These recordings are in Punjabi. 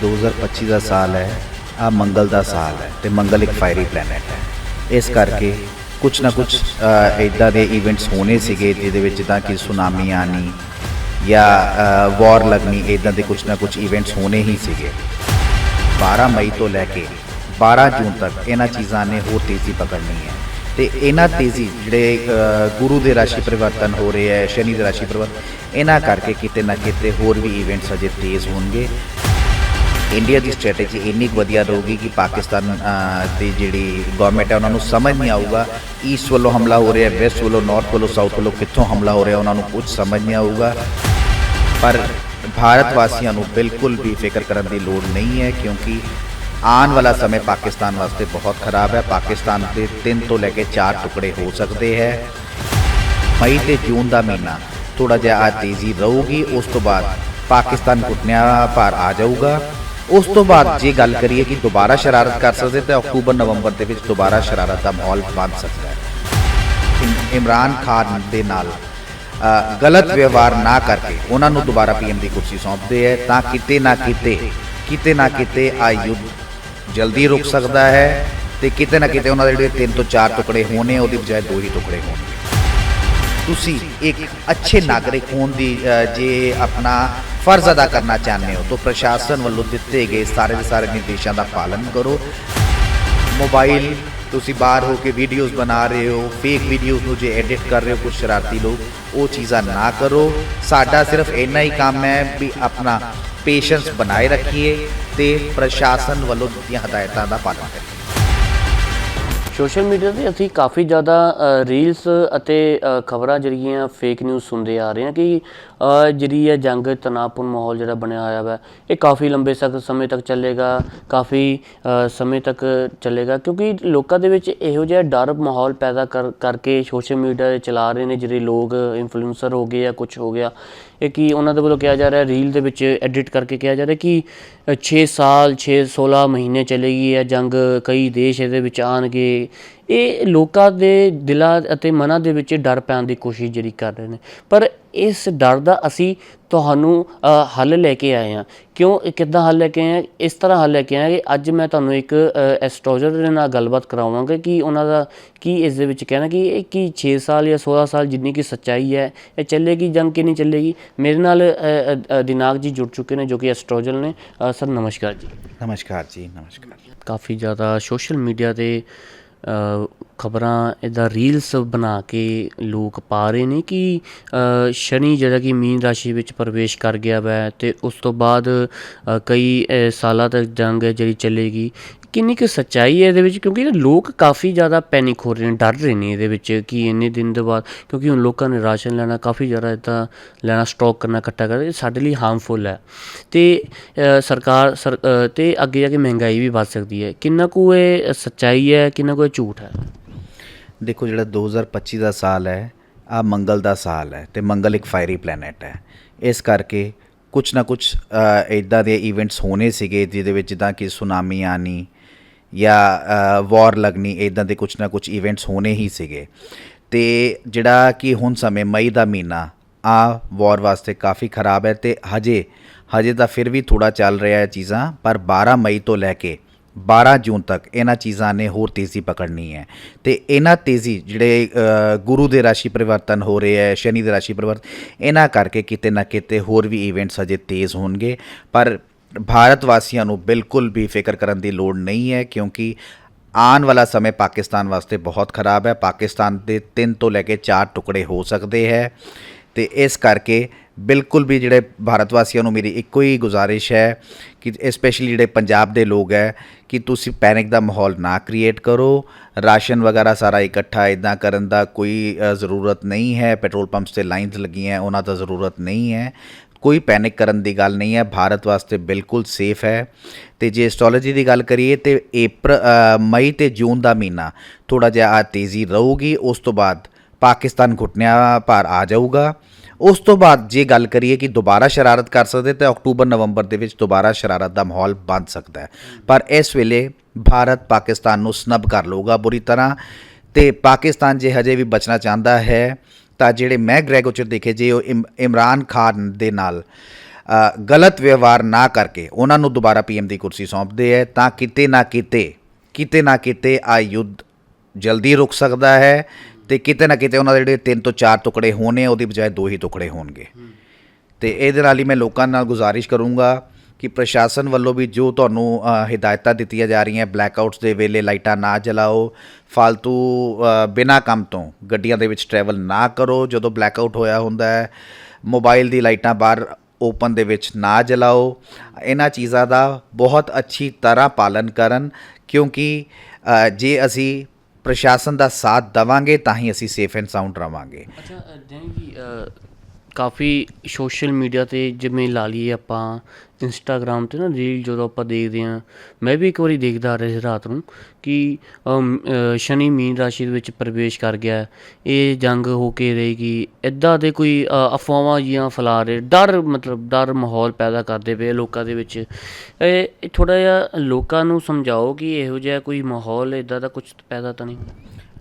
2025 ਦਾ ਸਾਲ ਹੈ ਆ ਮੰਗਲ ਦਾ ਸਾਲ ਹੈ ਤੇ ਮੰਗਲ ਇੱਕ ਫਾਇਰੀ ਪਲੈਨਟ ਹੈ। ਇਸ ਕਰਕੇ ਕੁਝ ਨਾ ਕੁਝ ਇਦਾਂ ਦੇ ਇਵੈਂਟਸ ਹੋਣੇ ਸੀਗੇ ਜਿਹਦੇ ਵਿੱਚ ਜਿੱਦਾਂ ਕਿ ਸੁਨਾਮੀ ਆਣੀ ਜਾਂ ਵਾਰ ਲੱਗਣੀ ਇਦਾਂ ਦੇ ਕੁਝ ਨਾ ਕੁਝ ਇਵੈਂਟਸ ਹੋਣੇ ਹੀ ਸੀਗੇ। 12 ਮਈ ਤੋਂ ਲੈ ਕੇ 12 ਜੂਨ ਤੱਕ ਇਹਨਾਂ ਚੀਜ਼ਾਂ ਨੇ ਹੋਰ ਤੇਜ਼ੀ ਪਕੜਨੀ ਹੈ। ਤੇ ਇਹਨਾਂ ਤੇਜ਼ੀ ਜਿਹੜੇ ਗੁਰੂ ਦੇ ਰਾਸ਼ੀ ਪਰਿਵਰਤਨ ਹੋ ਰਹੇ ਹੈ, ਸ਼ਨੀ ਦੇ ਰਾਸ਼ੀ ਪਰਿਵਰਤਨ, ਇਹਨਾਂ ਕਰਕੇ ਕਿਤੇ ਨਾ ਕਿਤੇ ਹੋਰ ਵੀ ਇਵੈਂਟਸ ਅਜੇ ਤੇਜ਼ ਹੋਣਗੇ। ਇੰਡੀਆ ਦੀ ਸਟ੍ਰੈਟਜੀ ਇੰਨੀ ਕੁ ਵਧੀਆ ਰਹੂਗੀ ਕਿ ਪਾਕਿਸਤਾਨ ਦੀ ਜਿਹੜੀ ਗਵਰਨਮੈਂਟ ਹੈ ਉਹਨਾਂ ਨੂੰ ਸਮਝ ਨਹੀਂ ਆਊਗਾ ਈਸਟ ਵੱਲੋਂ ਹਮਲਾ ਹੋ ਰਿਹਾ ਵੈਸਟ ਵੱਲੋਂ ਨਾਰਥ ਵੱਲੋਂ ਸਾਊਥ ਵੱਲੋਂ ਕਿੱਥੋਂ ਹਮਲਾ ਹੋ ਰਿਹਾ, ਉਹਨਾਂ ਨੂੰ ਕੁਝ ਸਮਝ ਨਹੀਂ ਆਊਗਾ। ਪਰ ਭਾਰਤ ਵਾਸੀਆਂ ਨੂੰ ਬਿਲਕੁਲ ਵੀ ਫਿਕਰ ਕਰਨ ਦੀ ਲੋੜ ਨਹੀਂ ਹੈ, ਕਿਉਂਕਿ ਆਉਣ ਵਾਲਾ ਸਮੇਂ ਪਾਕਿਸਤਾਨ ਵਾਸਤੇ ਬਹੁਤ ਖਰਾਬ ਹੈ। ਪਾਕਿਸਤਾਨ ਦੇ 3 ਤੋਂ ਲੈ ਕੇ 4 ਟੁਕੜੇ ਹੋ ਸਕਦੇ ਹੈ। ਮਈ ਤੇ ਜੂਨ ਦਾ ਮਹੀਨਾ ਥੋੜਾ ਜਿਹਾ ਤੇਜ਼ੀ ਰਹੂਗੀ, ਉਸ ਤੋਂ ਬਾਅਦ ਪਾਕਿਸਤਾਨ ਘੁਟਨਿਆਂ ਭਾਰ ਆ ਜਾਊਗਾ। ਉਸ ਤੋਂ ਬਾਅਦ ਜੇ ਗੱਲ ਕਰੀਏ ਕਿ ਦੁਬਾਰਾ ਸ਼ਰਾਰਤ ਕਰ ਸਕਦੇ ਤਾਂ ਅਕਤੂਬਰ, ਨਵੰਬਰ ਦੇ ਵਿੱਚ ਦੁਬਾਰਾ ਸ਼ਰਾਰਤ ਦਾ ਮਾਹੌਲ ਬਣ ਸਕਦਾ ਹੈ। ਇਮਰਾਨ ਖਾਨ ਦੇ ਨਾਲ ਗਲਤ ਵਿਵਹਾਰ ਨਾ ਕਰਕੇ ਉਹਨਾਂ ਨੂੰ ਦੁਬਾਰਾ ਪੀਐਮ ਦੀ ਕੁਰਸੀ ਸੌਂਪਦੇ ਹੈ ਤਾਂ ਕਿਤੇ ਨਾ ਕਿਤੇ ਕਿਤੇ ਨਾ ਕਿਤੇ ਆ ਯੁੱਧ ਜਲਦੀ ਰੁਕ ਸਕਦਾ ਹੈ ਤੇ ਕਿਤੇ ਨਾ ਕਿਤੇ ਉਹਨਾਂ ਦੇ ਜਿਹੜੇ ਤਿੰਨ ਤੋਂ ਚਾਰ ਟੁਕੜੇ ਹੋਣੇ ਉਹਦੀ ਬਜਾਏ ਦੋ ਹੀ ਟੁਕੜੇ ਹੋਣਗੇ। ਤੁਸੀਂ ਇੱਕ ਅੱਛੇ ਨਾਗਰਿਕ ਹੋਣ ਦੀ ਜੇ ਆਪਣਾ ਫਰਜ਼ ਅਦਾ ਕਰਨਾ ਚਾਹੁੰਦੇ ਹੋ, ਤਾਂ ਪ੍ਰਸ਼ਾਸਨ ਵੱਲੋਂ ਦਿੱਤੇ ਗਏ ਸਾਰੇ ਦੇ ਸਾਰੇ ਨਿਰਦੇਸ਼ਾਂ ਦਾ ਪਾਲਨ ਕਰੋ। ਮੋਬਾਈਲ, ਤੁਸੀਂ ਬਾਹਰ ਹੋ ਕੇ ਵੀਡੀਓਜ਼ ਬਣਾ ਰਹੇ ਹੋ ਫੇਕ ਵੀਡੀਓਜ਼ ਨੂੰ ਜੇ ਐਡਿਟ ਕਰ ਰਹੇ ਹੋ ਕੁਝ ਸ਼ਰਾਰਤੀ ਲੋਕ, ਉਹ ਚੀਜ਼ਾਂ ਨਾ ਕਰੋ। ਸਾਡਾ ਸਿਰਫ ਇੰਨਾ ਹੀ ਕੰਮ ਹੈ ਵੀ ਆਪਣਾ ਪੇਸ਼ੈਂਸ ਬਣਾਏ ਰੱਖੀਏ ਤੇ ਪ੍ਰਸ਼ਾਸਨ ਵੱਲੋਂ ਦਿੱਤੀਆਂ ਹਦਾਇਤਾਂ ਦਾ ਪਾਲਣ ਕਰੀਏ। ਸੋਸ਼ਲ ਮੀਡੀਆ ਤੇ ਅਸੀਂ ਕਾਫੀ ਜ਼ਿਆਦਾ ਰੀਲਸ ਅਤੇ ਖਬਰਾਂ ਜਿਹੜੀਆਂ ਫੇਕ ਨਿਊਜ਼ ਸੁਣਦੇ ਆ ਰਹੇ ਹਾਂ ਕਿ ਜਿਹੜੀ ਹੈ ਜੰਗ, ਤਣਾਅਪੂਰਨ ਮਾਹੌਲ ਜਿਹੜਾ ਬਣਿਆ ਹੋਇਆ ਵਾ, ਇਹ ਕਾਫੀ ਲੰਬੇ ਸਕ, ਸਮੇਂ ਤੱਕ ਚੱਲੇਗਾ, ਕਾਫੀ ਸਮੇਂ ਤੱਕ ਚੱਲੇਗਾ, ਕਿਉਂਕਿ ਲੋਕਾਂ ਦੇ ਵਿੱਚ ਇਹੋ ਜਿਹਾ ਡਰ ਮਾਹੌਲ ਪੈਦਾ ਕਰ, ਕਰਕੇ ਸੋਸ਼ਲ ਮੀਡੀਆ ਚਲਾ ਰਹੇ ਨੇ ਜਿਹੜੇ ਲੋਕ ਇਨਫਲੂਐਂਸਰ ਹੋ ਗਏ ਜਾਂ ਕੁਝ ਹੋ ਗਿਆ, ਇਹ ਕੀ ਉਹਨਾਂ ਦੇ ਵੱਲੋਂ ਕਿਹਾ ਜਾ ਰਿਹਾ ਰੀਲ ਦੇ ਵਿੱਚ ਐਡਿਟ ਕਰਕੇ ਕਿਹਾ ਜਾ ਰਿਹਾ ਕਿ 6 ਸਾਲ 6 16 ਮਹੀਨੇ ਚੱਲੇਗੀ ਇਹ ਜੰਗ, ਕਈ ਦੇਸ਼ ਇਹਦੇ ਵਿੱਚ ਆਣਗੇ ਇਹ ਲੋਕਾਂ ਦੇ ਦਿਲਾਂ ਅਤੇ ਮਨਾਂ ਦੇ ਵਿੱਚ ਡਰ ਪੈਣ ਦੀ ਕੋਸ਼ਿਸ਼ ਜਿਹੜੀ ਕਰ ਰਹੇ ਨੇ। ਪਰ ਇਸ ਡਰ ਦਾ ਅਸੀਂ ਤੁਹਾਨੂੰ ਹੱਲ ਲੈ ਕੇ ਆਏ ਹਾਂ। ਕਿਉਂ ਇਹ ਕਿੱਦਾਂ ਹੱਲ ਲੈ ਕੇ ਆਏ ਹਾਂ? ਇਸ ਤਰ੍ਹਾਂ ਹੱਲ ਲੈ ਕੇ ਆਏ ਕਿ ਅੱਜ ਮੈਂ ਤੁਹਾਨੂੰ ਇੱਕ ਐਸਟ੍ਰੋਲੋਜਰ ਦੇ ਨਾਲ ਗੱਲਬਾਤ ਕਰਾਵਾਂਗਾ ਕਿ ਉਹਨਾਂ ਦਾ ਕੀ ਇਸ ਦੇ ਵਿੱਚ ਕਹਿਣਾ ਕਿ ਇਹ ਕੀ 6 ਸਾਲ ਜਾਂ 16 ਸਾਲ ਜਿੰਨੀ ਕੀ ਸੱਚਾਈ ਹੈ ਇਹ ਚੱਲੇਗੀ ਜੰਗ ਕਿ ਨਹੀਂ ਚੱਲੇਗੀ? ਮੇਰੇ ਨਾਲ ਦਿਨਾਗ ਜੀ ਜੁੜ ਚੁੱਕੇ ਨੇ ਜੋ ਕਿ ਐਸਟ੍ਰੋਲੋਜਰ ਨੇ। ਸਰ ਨਮਸਕਾਰ ਜੀ। ਨਮਸਕਾਰ ਜੀ ਨਮਸਕਾਰ। ਕਾਫੀ ਜ਼ਿਆਦਾ ਸੋਸ਼ਲ ਮੀਡੀਆ ਤੇ 呃 ਖਬਰਾਂ ਇਦਾਂ ਰੀਲਸ ਬਣਾ ਕੇ ਲੋਕ ਪਾ ਰਹੇ ਨੇ ਕਿ ਸ਼ਨੀ ਜਿਹੜਾ ਕਿ ਮੀਨ ਰਾਸ਼ੀ ਵਿੱਚ ਪ੍ਰਵੇਸ਼ ਕਰ ਗਿਆ ਵੈ ਤੇ ਉਸ ਤੋਂ ਬਾਅਦ ਕਈ ਸਾਲਾਂ ਤੱਕ ਜੰਗ ਹੈ ਜਿਹੜੀ ਚੱਲੇਗੀ। ਕਿੰਨੀ ਕੁ ਸੱਚਾਈ ਹੈ ਇਹਦੇ ਵਿੱਚ? ਕਿਉਂਕਿ ਲੋਕ ਕਾਫੀ ਜ਼ਿਆਦਾ ਪੈਨਿਕ ਹੋ ਰਹੇ ਨੇ ਡਰ ਰਹੇ ਨੇ ਇਹਦੇ ਵਿੱਚ ਕਿ ਇੰਨੇ ਦਿਨ ਦੇ ਬਾਅਦ ਕਿਉਂਕਿ ਹੁਣ ਲੋਕਾਂ ਨੇ ਰਾਸ਼ਨ ਲੈਣਾ ਕਾਫੀ ਜ਼ਿਆਦਾ ਇਦਾਂ ਲੈਣਾ ਸਟਾਕ ਕਰਨਾ ਇਕੱਠਾ ਕਰ ਇਹ ਸਾਡੇ ਲਈ ਹਾਰਮਫੁਲ ਹੈ। ਤੇ ਸਰਕਾਰ ਸਰ- ਅ, ਤੇ ਅੱਗੇ ਜਾ ਕੇ ਮਹਿੰਗਾਈ ਵੀ ਵੱਧ ਸਕਦੀ ਹੈ। ਕਿੰਨਾ ਕੁ ਇਹ ਸੱਚਾਈ ਹੈ ਕਿੰਨਾ ਕੁ ਇਹ ਝੂਠ ਹੈ? ਦੇਖੋ ਜਿਹੜਾ 2025 ਦਾ ਸਾਲ ਹੈ ਆ ਮੰਗਲ ਦਾ ਸਾਲ ਹੈ ਤੇ ਮੰਗਲ ਇੱਕ ਫਾਇਰੀ ਪਲੈਨਟ ਹੈ। ਇਸ ਕਰਕੇ ਕੁਝ ਨਾ ਕੁਝ ਇਦਾਂ ਦੇ ਇਵੈਂਟਸ ਹੋਣੇ ਸੀਗੇ ਜਿਹਦੇ ਵਿੱਚ ਜਿੱਦਾਂ ਕਿ ਸੁਨਾਮੀ ਆਣੀ ਜਾਂ ਵਾਰ ਲੱਗਣੀ ਇਦਾਂ ਦੇ ਕੁਝ ਨਾ ਕੁਝ ਇਵੈਂਟਸ ਹੋਣੇ ਹੀ ਸੀਗੇ। ਤੇ ਜਿਹੜਾ ਕਿ ਹੁਣ ਸਮੇਂ ਮਈ ਦਾ ਮਹੀਨਾ ਆ ਵਾਰ ਵਾਸਤੇ ਕਾਫੀ ਖਰਾਬ ਹੈ ਤੇ ਹਜੇ ਹਜੇ ਤਾਂ ਫਿਰ ਵੀ ਥੋੜਾ ਚੱਲ ਰਿਹਾ ਹੈ ਚੀਜ਼ਾਂ, ਪਰ 12 ਮਈ ਤੋਂ ਲੈ ਕੇ 12 ਜੂਨ ਤੱਕ ਇਹਨਾਂ ਚੀਜ਼ਾਂ ਨੇ ਹੋਰ ਤੇਜ਼ੀ ਪਕੜਨੀ ਹੈ। ਤੇ ਇਹਨਾਂ ਤੇਜ਼ੀ ਜਿਹੜੇ ਗੁਰੂ ਦੇ ਰਾਸ਼ੀ ਪਰਿਵਰਤਨ ਹੋ ਰਹੇ ਹੈ, ਸ਼ਨੀ ਦੇ ਰਾਸ਼ੀ ਪਰਿਵਰਤਨ, ਇਹਨਾਂ ਕਰਕੇ ਕਿਤੇ ਨਾ ਕਿਤੇ ਹੋਰ ਵੀ ਇਵੈਂਟਸ ਅਜੇ ਤੇਜ਼ ਹੋਣਗੇ। ਪਰ ਭਾਰਤ ਵਾਸੀਆਂ ਨੂੰ ਬਿਲਕੁਲ ਵੀ ਫਿਕਰ ਕਰਨ ਦੀ ਲੋੜ ਨਹੀਂ ਹੈ, ਕਿਉਂਕਿ ਆਉਣ ਵਾਲਾ ਸਮੇਂ ਪਾਕਿਸਤਾਨ ਵਾਸਤੇ ਬਹੁਤ ਖਰਾਬ ਹੈ। ਪਾਕਿਸਤਾਨ ਦੇ 3 ਤੋਂ ਲੈ ਕੇ 4 ਟੁਕੜੇ ਹੋ ਸਕਦੇ ਹੈ। ਤੇ ਇਸ ਕਰਕੇ ਬਿਲਕੁਲ ਵੀ ਜਿਹੜੇ ਭਾਰਤ ਵਾਸੀਆਂ ਨੂੰ ਮੇਰੀ ਇੱਕੋ ਹੀ ਗੁਜ਼ਾਰਿਸ਼ ਹੈ ਕਿ ਸਪੈਸ਼ਲੀ ਜਿਹੜੇ ਪੰਜਾਬ ਦੇ ਲੋਕ ਹੈ ਕਿ ਤੁਸੀਂ ਪੈਨਿਕ ਦਾ ਮਾਹੌਲ ਨਾ ਕ੍ਰੀਏਟ ਕਰੋ। ਰਾਸ਼ਨ ਵਗੈਰਾ ਸਾਰਾ ਇਕੱਠਾ ਇਦਾਂ ਕਰਨ ਦਾ ਕੋਈ ਜ਼ਰੂਰਤ ਨਹੀਂ ਹੈ। ਪੈਟਰੋਲ ਪੰਪਸ ਤੇ ਲਾਈਨਸ ਲੱਗੀਆਂ ਉਹਨਾਂ ਦਾ ਜ਼ਰੂਰਤ ਨਹੀਂ ਹੈ। ਕੋਈ ਪੈਨਿਕ ਕਰਨ ਦੀ ਗੱਲ ਨਹੀਂ ਹੈ। ਭਾਰਤ ਵਾਸਤੇ ਬਿਲਕੁਲ ਸੇਫ ਹੈ। ਤੇ ਜੇ ਐਸਟ੍ਰੋਲੋਜੀ ਦੀ ਗੱਲ ਕਰੀਏ ਤੇ ਅਪ੍ਰੈਲ ਮਈ ਤੇ ਜੂਨ ਦਾ ਮਹੀਨਾ ਥੋੜਾ ਜਿਹਾ ਤੇਜ਼ੀ ਰਹੂਗੀ। ਉਸ ਤੋਂ ਬਾਅਦ ਪਾਕਿਸਤਾਨ ਘੁਟਨਿਆਂ ਭਾਰ ਆ ਜਾਊਗਾ। ਉਸ ਤੋਂ ਬਾਅਦ ਜੇ ਗੱਲ ਕਰੀਏ ਕਿ ਦੁਬਾਰਾ ਸ਼ਰਾਰਤ ਕਰ ਸਕਦੇ ਤਾਂ ਅਕਤੂਬਰ, ਨਵੰਬਰ ਦੇ ਵਿੱਚ ਦੁਬਾਰਾ ਸ਼ਰਾਰਤ ਦਾ ਮਾਹੌਲ ਬਣ ਸਕਦਾ ਹੈ। ਪਰ ਇਸ ਵੇਲੇ ਭਾਰਤ ਪਾਕਿਸਤਾਨ ਨੂੰ ਸਨਬ ਕਰ ਲਊਗਾ ਬੁਰੀ ਤਰ੍ਹਾਂ ਤੇ ਪਾਕਿਸਤਾਨ ਜੇ ਹਜੇ ਵੀ ਬਚਣਾ ਚਾਹੁੰਦਾ ਹੈ ਤਾਂ ਜਿਹੜੇ ਮੈਂ ਗ੍ਰੈਗੋਚਰ ਦੇਖੇ ਜੇ ਉਹ ਇਮ- ਇਮਰਾਨ ਖਾਨ ਦੇ ਨਾਲ ਗਲਤ ਵਿਵਹਾਰ ਨਾ ਕਰਕੇ ਉਹਨਾਂ ਨੂੰ ਦੁਬਾਰਾ ਪੀਐਮ ਦੀ ਕੁਰਸੀ ਸੌਂਪਦੇ ਹੈ ਤਾਂ ਕਿਤੇ ਨਾ ਕਿਤੇ ਕਿਤੇ ਨਾ ਕਿਤੇ ਆ ਯੁੱਧ ਜਲਦੀ ਰੁਕ ਸਕਦਾ ਹੈ ਤੇ ਕਿਤੇ ਨਾ ਕਿਤੇ ਉਹਨਾਂ ਦੇ ਜਿਹੜੇ ਤਿੰਨ ਤੋਂ ਚਾਰ ਟੁਕੜੇ ਹੋਣੇ ਉਹਦੀ ਬਜਾਏ ਦੋ ਹੀ ਟੁਕੜੇ ਹੋਣਗੇ। ਤੇ ਇਹਦੇ ਨਾਲ ਹੀ ਮੈਂ ਲੋਕਾਂ ਨਾਲ ਗੁਜ਼ਾਰਿਸ਼ ਕਰੂੰਗਾ ਕਿ ਪ੍ਰਸ਼ਾਸਨ ਵੱਲੋਂ ਵੀ ਜੋ ਤੁਹਾਨੂੰ ਹਦਾਇਤਾਂ ਦਿੱਤੀਆਂ ਜਾ ਰਹੀਆਂ ਬਲੈਕਆਊਟਸ ਦੇ ਵੇਲੇ ਲਾਈਟਾਂ ਨਾ ਜਲਾਓ ਫालतू ਬਿਨਾਂ ਕੰਮ ਤੋਂ ਗੱਡੀਆਂ ਦੇ ਵਿੱਚ ਟਰੈਵਲ ਨਾ ਕਰੋ ਜਦੋਂ ਬਲੈਕਆਊਟ ਹੋਇਆ ਹੁੰਦਾ ਹੈ ਮੋਬਾਈਲ ਦੀ ਲਾਈਟਾਂ ਬਾਹਰ ਓਪਨ ਦੇ ਵਿੱਚ ਨਾ ਜਲਾਓ। ਇਹਨਾਂ ਚੀਜ਼ਾਂ ਦਾ ਬਹੁਤ ਅੱਛੀ ਤਰ੍ਹਾਂ ਪਾਲਨ ਕਰਨ ਕਿਉਂਕਿ ਜੇ ਅਸੀਂ ਪ੍ਰਸ਼ਾਸਨ ਦਾ ਸਾਥ ਦਵਾਂਗੇ ਤਾਂ ਹੀ ਅਸੀਂ ਸੇਫ ਐਂਡ ਸਾਊਂਡ ਰਵਾਂਗੇ। ਅੱਛਾ ਜੈਨ ਜੀ ਕਾਫੀ ਸੋਸ਼ਲ ਮੀਡੀਆ ਤੇ ਜਿਵੇਂ ਲਾ ਲਈਏ ਆਪਾਂ ਇੰਸਟਾਗ੍ਰਾਮ ਤੇ ਨਾ ਰੀਲ ਜਦੋਂ ਆਪਾਂ ਦੇਖਦੇ ਹਾਂ, ਮੈਂ ਵੀ ਇੱਕ ਵਾਰੀ ਦੇਖਦਾ ਆ ਰਿਹਾ ਸੀ ਰਾਤ ਨੂੰ ਕਿ ਸ਼ਨੀ ਮੀਨ ਰਾਸ਼ੀ ਦੇ ਵਿੱਚ ਪ੍ਰਵੇਸ਼ ਕਰ ਗਿਆ, ਇਹ ਜੰਗ ਹੋ ਕੇ ਰਹੇਗੀ ਇੱਦਾਂ ਦੇ ਕੋਈ ਅਫਵਾਹਾਂ ਜੀਆਂ ਫੈਲਾ ਰਹੇ, ਡਰ ਮਤਲਬ ਡਰ ਮਾਹੌਲ ਪੈਦਾ ਕਰਦੇ ਪਏ ਲੋਕਾਂ ਦੇ ਵਿੱਚ। ਇਹ ਥੋੜਾ ਜਿਹਾ ਲੋਕਾਂ ਨੂੰ ਸਮਝਾਓ ਕਿ ਇਹੋ ਜਿਹਾ ਕੋਈ ਮਾਹੌਲ ਇਦਾਂ ਦਾ ਕੁਝ ਪੈਦਾ ਤਾਂ ਨਹੀਂ।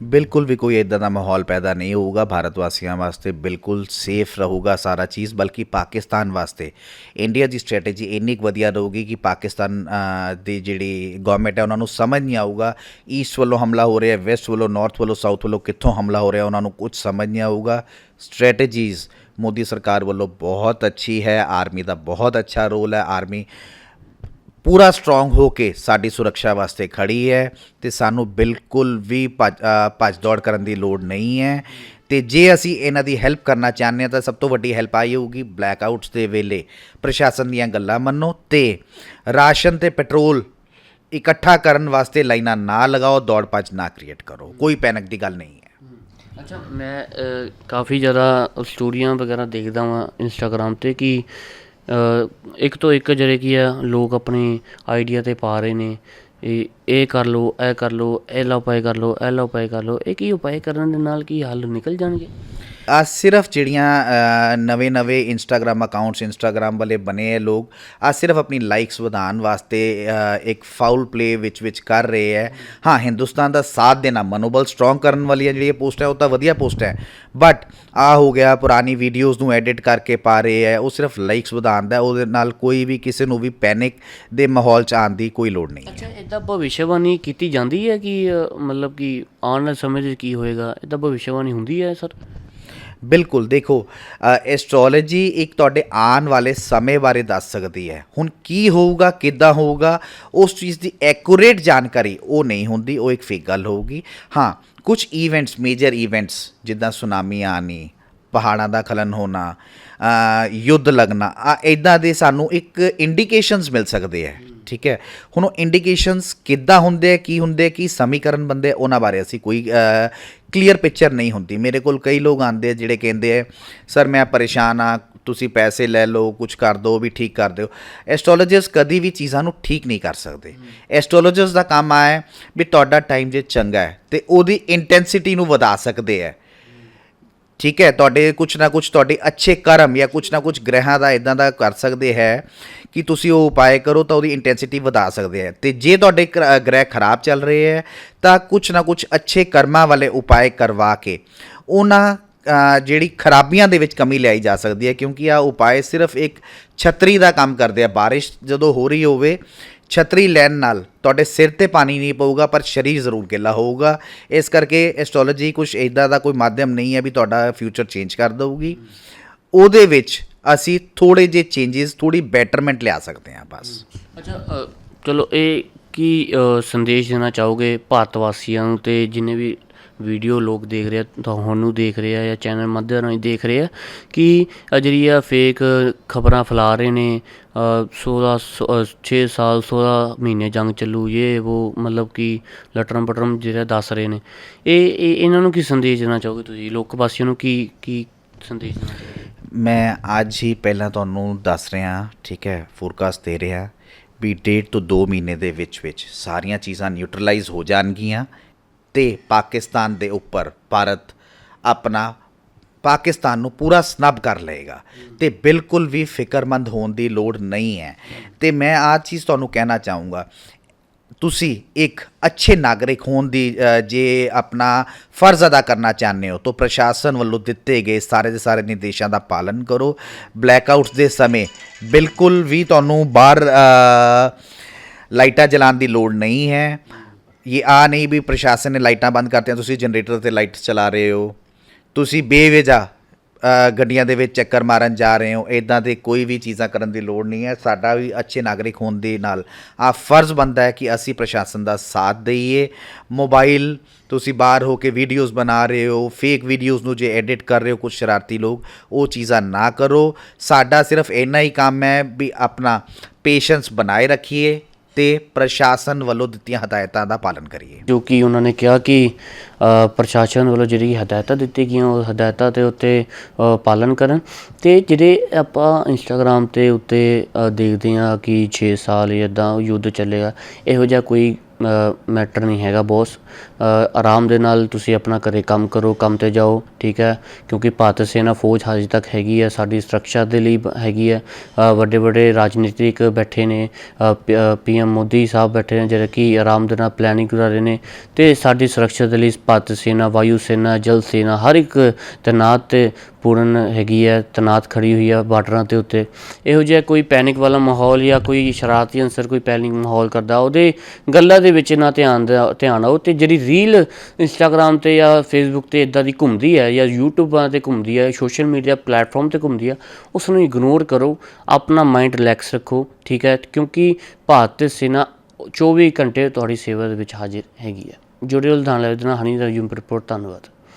ਬਿਲਕੁਲ ਵੀ ਕੋਈ ਇਦਾਂ ਦਾ ਮਾਹੌਲ ਪੈਦਾ ਨਹੀਂ ਹੋਊਗਾ। ਭਾਰਤ ਵਾਸੀਆਂ ਵਾਸਤੇ ਬਿਲਕੁਲ ਸੇਫ ਰਹੂਗਾ ਸਾਰਾ ਚੀਜ਼, ਬਲਕਿ ਪਾਕਿਸਤਾਨ ਵਾਸਤੇ। ਇੰਡੀਆ ਦੀ ਸਟ੍ਰੈਟਜੀ ਇੰਨੀ ਕੁ ਵਧੀਆ ਰਹੂਗੀ ਕਿ ਪਾਕਿਸਤਾਨ ਦੀ ਜਿਹੜੀ ਗਵਰਨਮੈਂਟ ਹੈ ਉਹਨਾਂ ਨੂੰ ਸਮਝ ਨਹੀਂ ਆਊਗਾ। ਈਸਟ ਵੱਲੋਂ ਹਮਲਾ ਹੋ ਰਿਹਾ ਵੈਸਟ ਵੱਲੋਂ ਨਾਰਥ ਵੱਲੋਂ ਸਾਊਥ ਵੱਲੋਂ ਕਿੱਥੋਂ ਹਮਲਾ ਹੋ ਰਿਹਾ ਉਹਨਾਂ ਨੂੰ ਕੁਝ ਸਮਝ ਨਹੀਂ ਆਊਗਾ। ਸਟ੍ਰੈਟਜੀਜ਼ ਮੋਦੀ ਸਰਕਾਰ ਵੱਲੋਂ ਬਹੁਤ ਅੱਛੀ ਹੈ। ਆਰਮੀ ਦਾ ਬਹੁਤ ਅੱਛਾ ਰੋਲ ਹੈ। ਆਰਮੀ ਪੂਰਾ ਸਟਰੋਂਗ ਹੋ ਕੇ ਸਾਡੀ ਸੁਰੱਖਿਆ ਵਾਸਤੇ ਖੜੀ ਹੈ ਤੇ ਸਾਨੂੰ ਬਿਲਕੁਲ ਵੀ ਭੱਜ ਭੱਜ ਦੌੜ ਕਰਨ ਦੀ ਲੋੜ ਨਹੀਂ ਹੈ। ਤੇ ਜੇ ਅਸੀਂ ਇਹਨਾਂ ਦੀ ਹੈਲਪ ਕਰਨਾ ਚਾਹੁੰਦੇ ਹਾਂ ਤਾਂ ਸਭ ਤੋਂ ਵੱਡੀ ਹੈਲਪ ਆਈ ਹੋਊਗੀ ਬਲੈਕਆਊਟਸ ਦੇ ਵੇਲੇ। ਪ੍ਰਸ਼ਾਸਨ ਦੀਆਂ ਗੱਲਾਂ ਮੰਨੋ ਤੇ ਰਾਸ਼ਨ ਤੇ ਪੈਟਰੋਲ ਇਕੱਠਾ ਕਰਨ ਵਾਸਤੇ ਲਾਈਨਾਂ ਨਾ ਲਗਾਓ, ਦੌੜ ਭੱਜ ਨਾ ਕ੍ਰੀਏਟ ਕਰੋ। ਕੋਈ ਪੈਨਿਕ ਦੀ ਗੱਲ ਨਹੀਂ ਹੈ। ਅੱਛਾ, ਮੈਂ ਕਾਫੀ ਜ਼ਿਆਦਾ ਸਟੋਰੀਆਂ ਵਗੈਰਾ ਦੇਖਦਾ ਵਾਂ ਇੰਸਟਾਗ੍ਰam ਤੇ ਕਿ ਇੱਕ ਤੋਂ ਇੱਕ ਜਿਹੜੇ ਕੀ ਆ, ਲੋਕ ਆਪਣੇ ਆਈਡੀਆ ਤੇ ਪਾ ਰਹੇ ਨੇ ਇਹ ਇਹ ਕਰ ਲਓ, ਇਹ ਕਰ ਲਓ, ਇਹ ਲਾ ਉਪਾਅ ਕਰ ਲਓ, ਇਹ ਲਾ ਉਪਾਅ ਕਰ ਲਓ, ਇਹ ਕੀ ਉਪਾਅ ਕਰਨ ਦੇ ਨਾਲ ਕੀ ਹੱਲ ਨਿਕਲ ਜਾਣਗੇ? ਆ ਸਿਰਫ ਜਿਹੜੀਆਂ ਨਵੇਂ ਨਵੇਂ ਇੰਸਟਾਗ੍ਰam ਅਕਾਊਂਟਸ ਇੰਸਟਾਗ੍ਰam ਵਾਲੇ ਬਣੇ ਹੈ ਲੋਕ ਆ ਸਿਰਫ ਆਪਣੀ ਲਾਈਕਸ ਵਧਾਉਣ ਵਾਸਤੇ ਇੱਕ ਫਾਉਲ ਪਲੇ ਵਿੱਚ ਵਿੱਚ ਕਰ ਰਹੇ ਹੈ ਹਾਂ, ਹਿੰਦੁਸਤਾਨ ਦਾ ਸਾਥ ਦੇਣਾ ਮਨੋਬਲ ਸਟਰੋਂਗ ਕਰਨ ਵਾਲੀਆਂ ਜਿਹੜੀਆਂ ਪੋਸਟ ਹੈ, ਉਹ ਤਾਂ ਵਧੀਆ ਪੋਸਟ ਹੈ। ਬਟ ਆ ਹੋ ਗਿਆ, ਪੁਰਾਣੀ ਵੀਡੀਓਜ਼ ਨੂੰ ਐਡਿਟ ਕਰਕੇ ਪਾ ਰਹੇ ਹੈ ਉਹ ਸਿਰਫ ਲਾਈਕਸ ਵਧਾਉਣ ਦਾ, ਉਹਦੇ ਨਾਲ ਕੋਈ ਵੀ ਕਿਸੇ ਨੂੰ ਵੀ ਪੈਨਿਕ ਦੇ ਮਾਹੌਲ ਚ ਆਉਣ ਦੀ ਕੋਈ ਲੋੜ ਨਹੀਂ ਹੈ। ਅੱਛਾ ਇਦਾਂ ਭਵਿਸ਼ਵਾਣੀ ਕੀਤੀ ਜਾਂਦੀ ਹੈ ਕਿ ਮਤਲਬ ਕਿ ਆਉਣ ਵਾਲੇ ਸਮੇਂ 'ਚ ਕੀ ਹੋਏਗਾ? ਇਦਾਂ ਭਵਿੱਖਬਾਣੀ ਹੁੰਦੀ ਹੈ, ਸਰ? ਬਿਲਕੁਲ, ਦੇਖੋ ਐਸਟ੍ਰੋਲੋਜੀ ਇੱਕ ਤੁਹਾਡੇ ਆਉਣ ਵਾਲੇ ਸਮੇਂ ਬਾਰੇ ਦੱਸ ਸਕਦੀ ਹੈ। ਹੁਣ ਕੀ ਹੋਊਗਾ, ਕਿੱਦਾਂ ਹੋਊਗਾ, ਉਸ ਚੀਜ਼ ਦੀ ਐਕੂਰੇਟ ਜਾਣਕਾਰੀ ਉਹ ਨਹੀਂ ਹੁੰਦੀ, ਉਹ ਇੱਕ ਫੇਕ ਗੱਲ ਹੋਊਗੀ। ਹਾਂ ਕੁਝ ਇਵੈਂਟਸ ਮੇਜਰ ਇਵੈਂਟਸ ਜਿੱਦਾਂ ਸੁਨਾਮੀ ਆਣੀ ਪਹਾੜਾਂ ਦਾ ਖਲਨ ਹੋਣਾ ਯੁੱਧ ਲੱਗਣਾ, ਆ ਇਦਾਂ ਦੇ ਸਾਨੂੰ ਇੱਕ ਇੰਡੀਕੇਸ਼ਨਸ ਮਿਲ ਸਕਦੇ ਹੈ, ਠੀਕ ਹੈ? ਹੁਣ ਉਹ ਇੰਡੀਕੇਸ਼ਨਸ ਕਿੱਦਾਂ ਹੁੰਦੇ ਆ, ਕੀ ਹੁੰਦੇ ਕੀ ਸਮੀਕਰਨ ਬੰਦੇ ਉਹਨਾਂ ਬਾਰੇ ਅਸੀਂ ਕੋਈ ਕਲੀਅਰ ਪਿਕਚਰ ਨਹੀਂ ਹੁੰਦੀ। ਮੇਰੇ ਕੋਲ ਕਈ ਲੋਕ ਆਉਂਦੇ ਆ ਜਿਹੜੇ ਕਹਿੰਦੇ ਆ, ਸਰ, ਮੈਂ ਪਰੇਸ਼ਾਨ ਆ, ਤੁਸੀਂ ਪੈਸੇ ਲੈ ਲਓ ਕੁਝ ਕਰ ਦਿਓ ਵੀ ਠੀਕ ਕਰ ਦਿਓ। ਐਸਟ੍ਰੋਲੋਜਰਸ ਕਦੀ ਵੀ ਚੀਜ਼ਾਂ ਨੂੰ ਠੀਕ ਨਹੀਂ ਕਰ ਸਕਦੇ। ਐਸਟ੍ਰੋਲੋਜਰਸ ਦਾ ਕੰਮ ਆ ਹੈ ਵੀ ਤੁਹਾਡਾ ਟਾਈਮ ਜੇ ਚੰਗਾ ਹੈ ਤੇ ਉਹਦੀ ਇੰਟੈਂਸਿਟੀ ਨੂੰ ਵਧਾ ਸਕਦੇ ਹੈ ਠੀਕ ਹੈ, ਤੁਹਾਡੇ ਕੁਝ ਨਾ ਕੁਝ ਤੁਹਾਡੇ ਅੱਛੇ ਕਰਮ ਜਾਂ ਕੁਝ ਨਾ ਕੁਝ ਗ੍ਰਹਿਾਂ ਦਾ ਇਦਾਂ ਦਾ ਕਰ ਸਕਦੇ ਹੈ ਕਿ ਤੁਸੀਂ ਉਹ ਉਪਾਏ ਕਰੋ ਤਾਂ ਉਹਦੀ ਇੰਟੈਂਸਿਟੀ ਵਧਾ ਸਕਦੇ ਹੈ। ਤੇ ਜੇ ਤੁਹਾਡੇ ਗ੍ਰਹਿ ਖਰਾਬ ਚੱਲ ਰਹੇ ਹੈ ਤਾਂ ਕੁਝ ਨਾ ਕੁਝ ਅੱਛੇ ਕਰਮਾਂ ਵਾਲੇ ਉਪਾਏ ਕਰਵਾ ਕੇ ਉਹਨਾਂ ਜਿਹੜੀ ਖਰਾਬੀਆਂ ਦੇ ਵਿੱਚ ਕਮੀ ਲਿਆਈ ਜਾ ਸਕਦੀ ਹੈ ਕਿਉਂਕਿ ਆ ਉਪਾਏ ਸਿਰਫ ਇੱਕ ਛਤਰੀ ਦਾ ਕੰਮ ਕਰਦੇ ਆ, ਬਾਰਿਸ਼ ਜਦੋਂ ਹੋ ਰਹੀ ਹੋਵੇ ਛਤਰੀ ਲੈਣ ਨਾਲ ਤੁਹਾਡੇ ਸਿਰ ਤੇ ਪਾਣੀ ਨਹੀਂ ਪਊਗਾ, ਪਰ ਸਰੀਰ ਜ਼ਰੂਰ ਗਿੱਲਾ ਹੋਊਗਾ। ਇਸ ਕਰਕੇ ਐਸਟ੍ਰੋਲੋਜੀ ਕੁਝ ਇਦਾਂ ਦਾ ਕੋਈ ਮਾਧਿਅਮ ਨਹੀਂ ਹੈ ਵੀ ਤੁਹਾਡਾ ਫਿਊਚਰ ਚੇਂਜ ਕਰ ਦਊਗੀ। ਉਹਦੇ ਵਿੱਚ ਅਸੀਂ ਥੋੜੇ ਜਿਹੇ ਚੇਂजेस ਥੋੜੀ ਬੈਟਰਮੈਂਟ ਲਿਆ ਸਕਦੇ ਹਾਂ ਬਸ। ਅੱਛਾ ਚਲੋ ਇਹ ਕੀ ਸੰਦੇਸ਼ ਦੇਣਾ ਚਾਹੋਗੇ ਭਾਰਤ ਵਾਸੀਆਂ ਨੂੰ ਤੇ ਜਿੰਨੇ ਵੀ ਵੀਡੀਓ ਲੋਕ ਦੇਖ ਰਹੇ ਆ ਤੁਹਾਨੂੰ ਦੇਖ ਰਹੇ ਆ ਜਾਂ ਚੈਨਲ ਮਾਧਿਅਮ ਰਾਹੀਂ ਦੇਖ ਰਹੇ ਆ ਕਿ ਆਹ ਜਿਹੜੀ ਆ ਫੇਕ ਖਬਰਾਂ ਫੈਲਾ ਰਹੇ ਨੇ ਅ, 16 6 ਸਾਲ 16 ਮਹੀਨੇ ਜੰਗ ਚੱਲੂ ਇਹ ਉਹ ਮਤਲਬ ਕਿ ਲਟਰਮ ਪਟਰਮ ਜਿਹੜਾ ਦੱਸ ਰਹੇ ਨੇ। ਇਹ ਇਹ ਇਹਨਾਂ ਨੂੰ ਕੀ ਸੰਦੇਸ਼ ਦੇਣਾ ਚਾਹੋਗੇ ਤੁਸੀਂ? ਲੋਕ ਵਾਸੀਆਂ ਨੂੰ ਕੀ ਕੀ ਸੰਦੇਸ਼ ਦੇਣਾ ਮੈਂ ਅੱਜ ਹੀ ਪਹਿਲਾਂ ਤੁਹਾਨੂੰ ਦੱਸ ਰਿਹਾ ਠੀਕ ਹੈ ਫੋਰਕਾਸਟ ਦੇ ਰਿਹਾ ਵੀ ਡੇਢ ਤੋਂ 2 ਮਹੀਨੇ ਦੇ ਵਿੱਚ ਵਿੱਚ ਸਾਰੀਆਂ ਚੀਜ਼ਾਂ ਨਿਊਟਰਲਾਈਜ਼ ਹੋ ਜਾਣਗੀਆਂ ਤੇ ਪਾਕਿਸਤਾਨ ਦੇ ਉੱਪਰ ਭਾਰਤ ਆਪਣਾ ਪਾਕਿਸਤਾਨ ਨੂੰ ਪੂਰਾ ਸਨਬ ਕਰ ਲਏਗਾ। ਤੇ ਬਿਲਕੁਲ ਵੀ ਫਿਕਰਮੰਦ ਹੋਣ ਦੀ ਲੋੜ ਨਹੀਂ ਹੈ। ਤੇ ਮੈਂ ਆਹ ਚੀਜ਼ ਤੁਹਾਨੂੰ ਕਹਿਣਾ ਚਾਹੂੰਗਾ ਤੁਸੀਂ ਇੱਕ ਅੱਛੇ ਨਾਗਰਿਕ ਹੋਣ ਦੀ ਜੇ ਆਪਣਾ ਫਰਜ਼ ਅਦਾ ਕਰਨਾ ਚਾਹੁੰਦੇ ਹੋ, ਤਾਂ ਪ੍ਰਸ਼ਾਸਨ ਵੱਲੋਂ ਦਿੱਤੇ ਗਏ ਸਾਰੇ ਦੇ ਸਾਰੇ ਨਿਰਦੇਸ਼ਾਂ ਦਾ ਪਾਲਨ ਕਰੋ। ਬਲੈਕਆਊਟਸ ਦੇ ਸਮੇਂ ਬਿਲਕੁਲ ਵੀ ਤੁਹਾਨੂੰ ਬਾਹਰ ਲਾਈਟਾਂ ਜਲਾਉਣ ਦੀ ਲੋੜ ਨਹੀਂ ਹੈ। ਇਹ ਆ ਨਹੀਂ ਵੀ ਪ੍ਰਸ਼ਾਸਨ ਨੇ ਲਾਈਟਾਂ ਬੰਦ ਕਰਤੀਆਂ, ਤੁਸੀਂ ਜਨਰੇਟਰ ਤੇ ਲਾਈਟਸ ਚਲਾ ਰਹੇ ਹੋ। ਤੁਸੀਂ ਬੇਵਜ੍ਹਾ ਗੱਡੀਆਂ ਦੇ ਵਿੱਚ ਚੱਕਰ ਮਾਰਨ ਜਾ ਰਹੇ ਹੋ ਇਦਾਂ ਦੇ ਕੋਈ ਵੀ ਚੀਜ਼ਾਂ ਕਰਨ ਦੀ ਲੋੜ ਨਹੀਂ ਹੈ, ਸਾਡਾ ਵੀ ਅੱਛੇ ਨਾਗਰਿਕ ਹੋਣ ਦੇ ਨਾਲ ਆ ਫਰਜ਼ ਬਣਦਾ ਹੈ ਕਿ ਅਸੀਂ ਪ੍ਰਸ਼ਾਸਨ ਦਾ ਸਾਥ ਦਈਏ। ਮੋਬਾਈਲ, ਤੁਸੀਂ ਬਾਹਰ ਹੋ ਕੇ ਵੀਡੀਓਜ਼ ਬਣਾ ਰਹੇ ਹੋ ਫੇਕ ਵੀਡੀਓਜ਼ ਨੂੰ ਜੇ ਐਡਿਟ ਕਰ ਰਹੇ ਹੋ ਕੁਝ ਸ਼ਰਾਰਤੀ ਲੋਕ, ਉਹ ਚੀਜ਼ਾਂ ਨਾ ਕਰੋ। ਸਾਡਾ ਸਿਰਫ ਇੰਨਾ ਹੀ ਕੰਮ ਹੈ ਵੀ ਆਪਣਾ ਪੇਸ਼ੈਂਸ ਬਣਾਏ ਰੱਖੀਏ। ਤੇ ਪ੍ਰਸ਼ਾਸਨ ਵੱਲੋਂ ਦਿੱਤੀਆਂ ਹਦਾਇਤਾਂ ਦਾ ਪਾਲਨ ਕਰੀਏ। ਜੋ ਕਿ ਉਹਨਾਂ ਨੇ ਕਿਹਾ ਕਿ ਪ੍ਰਸ਼ਾਸਨ ਵੱਲੋਂ ਜਿਹੜੀ ਹਦਾਇਤਾਂ ਦਿੱਤੀ ਗਈਆਂ ਉਹ ਹਦਾਇਤਾਂ ਦੇ ਉੱਤੇ ਅ, ਪਾਲਨ ਕਰਨ। ਤੇ ਜਿਹੜੇ ਆਪਾਂ ਇੰਸਟਾਗ੍ਰam ਤੇ ਉੱਤੇ ਦੇਖਦੇ ਹਾਂ ਕਿ 6 ਸਾਲ ਇਦਾਂ ਯੁੱਧ ਚੱਲੇਗਾ ਇਹੋ ਜਿਹਾ ਕੋਈ ਮੈਟਰ ਨਹੀਂ ਹੈਗਾ ਬੌਸ। ਆਰਾਮ ਦੇ ਨਾਲ ਤੁਸੀਂ ਆਪਣਾ ਘਰੇ ਕੰਮ ਕਰੋ, ਕੰਮ ਤੇ ਜਾਓ, ਠੀਕ ਹੈ? ਕਿਉਂਕਿ ਭਾਰਤ ਸੈਨਾ ਫੌਜ ਹਜੇ ਤੱਕ ਹੈਗੀ ਹੈ, ਸਾਡੀ ਸੁਰੱਖਿਆ ਦੇ ਲਈ ਬ- ਹੈਗੀ ਹੈ। ਵੱਡੇ ਵੱਡੇ ਰਾਜਨੀਤਿਕ ਬੈਠੇ ਨੇ ਪੀਐਮ ਮੋਦੀ ਸਾਹਿਬ ਬੈਠੇ ਨੇ, ਜਿਹੜੇ ਕਿ ਆਰਾਮ ਦੇ ਨਾਲ ਪਲੈਨਿੰਗ ਕਰ ਰਹੇ ਨੇ। ਤੇ ਸਾਡੀ ਸੁਰੱਖਿਆ ਦੇ ਲਈ ਭਾਰਤ ਸੈਨਾ, ਵਾਯੂ ਸੈਨਾ, ਜਲ ਸੈਨਾ, ਹਰ ਇੱਕ ਤੈਨਾਤ ਤੇ ਪੂਰਨ ਹੈਗੀ ਹੈ, ਤੈਨਾਤ ਖੜੀ ਹੋਈ ਹੈ ਬਾਰਡਰਾਂ ਦੇ ਉੱਤੇ। ਇਹੋ ਜਿਹਾ ਕੋਈ ਪੈਨਿਕ ਵਾਲਾ ਮਾਹੌਲ ਜਾਂ ਕੋਈ ਸ਼ਰਾਰਤੀ ਅੰਸਰ, ਕੋਈ ਪੈਨਿਕ ਮਾਹੌਲ ਕਰਦਾ, ਉਹਦੇ ਗੱਲਾਂ ਦੇ ਵਿੱਚ ਨਾ ਧਿਆਨ ਦਾ, ਧਿਆਨ ਆਓ ਤੇ ਜਿਹੜੀ ਰੀਲ ਇੰਸਟਾਗ੍ਰam ਤੇ ਜਾਂ ਫੇਸਬੁੱਕ ਤੇ ਇਦਾਂ ਦੀ ਘੁੰਮਦੀ ਹੈ ਜਾਂ ਯੂਟਿਊਬਾਂ ਤੇ ਘੁੰਮਦੀ ਹੈ ਸੋਸ਼ਲ ਮੀਡੀਆ ਪਲੇਟਫਾਰਮ ਤੇ ਘੁੰਮਦੀ ਹੈ ਉਸ ਨੂੰ ਇਗਨੋਰ ਕਰੋ, ਆਪਣਾ ਮਾਈਂਡ ਰਿਲੈਕਸ ਰੱਖੋ, ਠੀਕ ਹੈ? ਕਿਉਂਕਿ ਭਾਰਤ ਸੈਨਾ 24 ਘੰਟੇ ਤੁਹਾਡੀ ਸੇਵਾ ਦੇ ਵਿੱਚ ਹਾਜ਼ਰ ਹੈਗੀ ਹੈ। ਜੁੜੇ ਰਹੋ ਲੁਧਿਆਣਾ ਹਨੀ ਦਾ ਯੂਮ ਰਿਪੋਰਟ ਧੰਨਵਾਦ।